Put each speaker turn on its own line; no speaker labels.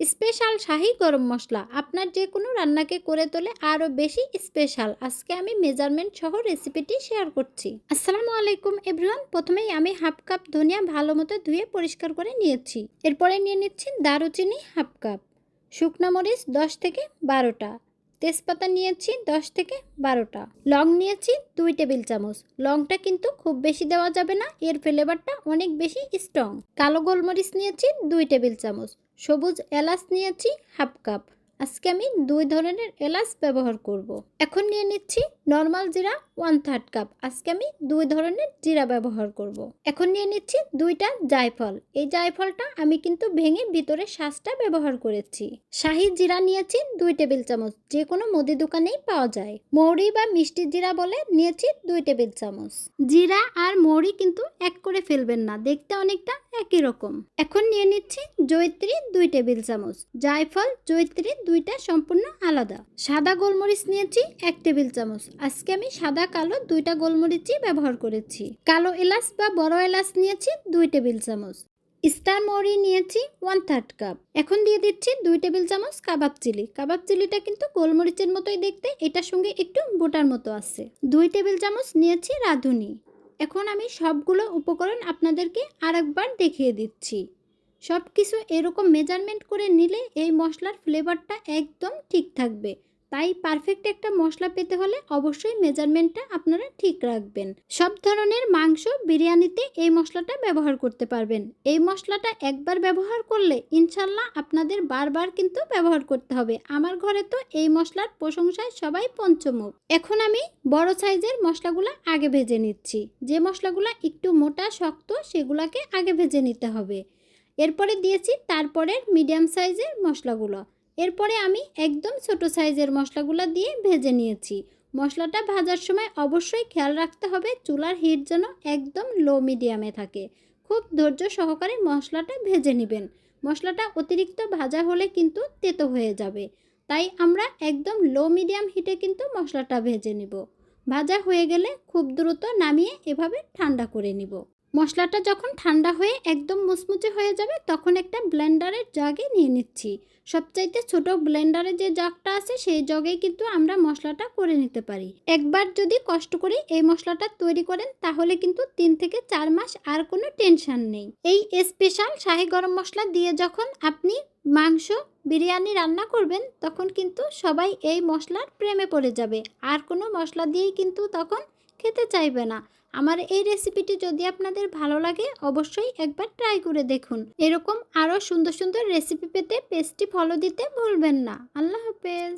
Special শাহি গরম মশলা। আপনার যে কোনো রান্নাকে করে তোলে আরও বেশি স্পেশাল। আজকে আমি মেজারমেন্ট সহ রেসিপিটি শেয়ার করছি। আসসালামু আলাইকুম এভরিওয়ান। প্রথমেই আমি হাফ কাপ ধনিয়া ভালো মতো ধুয়ে পরিষ্কার করে নিয়েছি। এরপরে নিয়ে নিচ্ছি দারুচিনি হাফ কাপ। শুকনা মরিচ দশ থেকে বারোটা। তেজপাতা নিয়েছি দশ থেকে বারোটা। লং নিয়েছি দুই টেবিল চামচ। লংটা কিন্তু খুব বেশি দেওয়া যাবে না, এর ফ্লেভারটা অনেক বেশি স্ট্রং কালো গোলমরিচ নিয়েছি দুই টেবিল চামচ। সবুজ এলাচ নিয়েছি হাফ কাপ। আজকে আমি দুই ধরনের এলাচ ব্যবহার করব। এখন নিয়ে নিচ্ছি নর্মাল জিরা ওয়ান থার্ড কাপ আজকে আমি দুই ধরনের জিরা ব্যবহার করব। এখন নিয়ে নিচ্ছি দুইটা জায়ফল। এই জায়ফলটা আমি কিন্তু ভেঙে ভিতরে শ্বাসটা ব্যবহার করেছি। শাহি জিরা নিয়েছি দুই টেবিল চামচ। যে কোনো মুদি দোকানেই পাওয়া যায়। মৌরি বা মিষ্টি জিরা বলে নিয়েছি দুই টেবিল চামচ। জিরা আর মৌরি কিন্তু এক করে ফেলবেন না। দেখতে অনেকটা একই রকম। এখন নিয়ে নিচ্ছি জৈত্রী দুই টেবিল চামচ। জায়ফল জৈত্রী দুইটা সম্পূর্ণ আলাদা। সাদা গোলমরিচ নিয়েছি এক টেবিল চামচ। আজকে আমি সাদা কালো দুইটা গোলমরিচই ব্যবহার করেছি। কালো এলাচ বা বড় এলাচ নিয়েছি দুই টেবিল চামচ। স্টার মৌরি নিয়েছি ওয়ান থার্ড কাপ এখন দিয়ে দিচ্ছি দুই টেবিল চামচ কাবাব চিলি। কাবাব চিলিটা কিন্তু গোলমরিচের মতোই দেখতে, এটার সঙ্গে একটু বোটার মতো আছে। দুই টেবিল চামচ নিয়েছি রাঁধুনি। এখন আমি সবগুলো উপকরণ আপনাদেরকে আরেকবার দেখিয়ে দিচ্ছি। সব কিছু এরকম মেজারমেন্ট করে নিলে এই মশলার ফ্লেভারটা একদম ঠিক থাকবে। তাই পারফেক্ট একটা মশলা পেতে হলে অবশ্যই মেজারমেন্টটা আপনারা ঠিক রাখবেন। সব ধরনের মাংস বিরিয়ানিতে এই মশলাটা ব্যবহার করতে পারবেন। এই মশলাটা একবার ব্যবহার করলে ইনশাল্লাহ আপনাদের বারবার কিন্তু ব্যবহার করতে হবে। আমার ঘরে তো এই মশলার প্রশংসায় সবাই পঞ্চমুখ। এখন আমি বড় সাইজের মশলাগুলো আগে ভেজে নিচ্ছি। যে মশলাগুলো একটু মোটা, শক্ত, সেগুলাকে আগে ভেজে নিতে হবে। এরপরে দিয়েছি তারপরের মিডিয়াম সাইজের মশলাগুলো। এরপরে আমি একদম ছোট সাইজের মশলাগুলো দিয়ে ভেজে নিয়েছি। মশলাটা ভাজার সময় অবশ্যই খেয়াল রাখতে হবে, চুলার হিট যেন একদম লো মিডিয়ামে থাকে। খুব ধৈর্য সহকারে মশলাটা ভেজে নেবেন। মশলাটা অতিরিক্ত ভাজা হলে কিন্তু তেতো হয়ে যাবে। তাই আমরা একদম লো মিডিয়াম হিটে কিন্তু মশলাটা ভেজে নিব। ভাজা হয়ে গেলে খুব দ্রুত নামিয়ে এভাবে ঠান্ডা করে নিব। মশলাটা যখন ঠান্ডা হয়ে একদম মুচমুচে হয়ে যাবে, তখন একটা ব্লেন্ডারের জাগে নিয়ে নিচ্ছি। সবচাইতে ছোট ব্লেন্ডারে যে জগটা আছে, সেই জগেই কিন্তু আমরা মশলাটা করে নিতে পারি। একবার যদি কষ্ট করে এই মশলাটা তৈরি করেন, তাহলে কিন্তু তিন থেকে চার মাস আর কোনো টেনশন নেই। এই স্পেশাল শাহি গরম মশলা দিয়ে যখন আপনি মাংস, বিরিয়ানি রান্না করবেন, তখন কিন্তু সবাই এই মশলার প্রেমে পড়ে যাবে। আর কোনো মশলা দিয়েই কিন্তু তখন খেতে চাইবে না। আমার এই রেসিপিটি যদি আপনাদের ভালো লাগে, অবশ্যই একবার ট্রাই করে দেখুন। এরকম আরও সুন্দর সুন্দর রেসিপি পেতে পেস্টটি ফলো দিতে ভুলবেন না। আল্লাহ হাফেজ।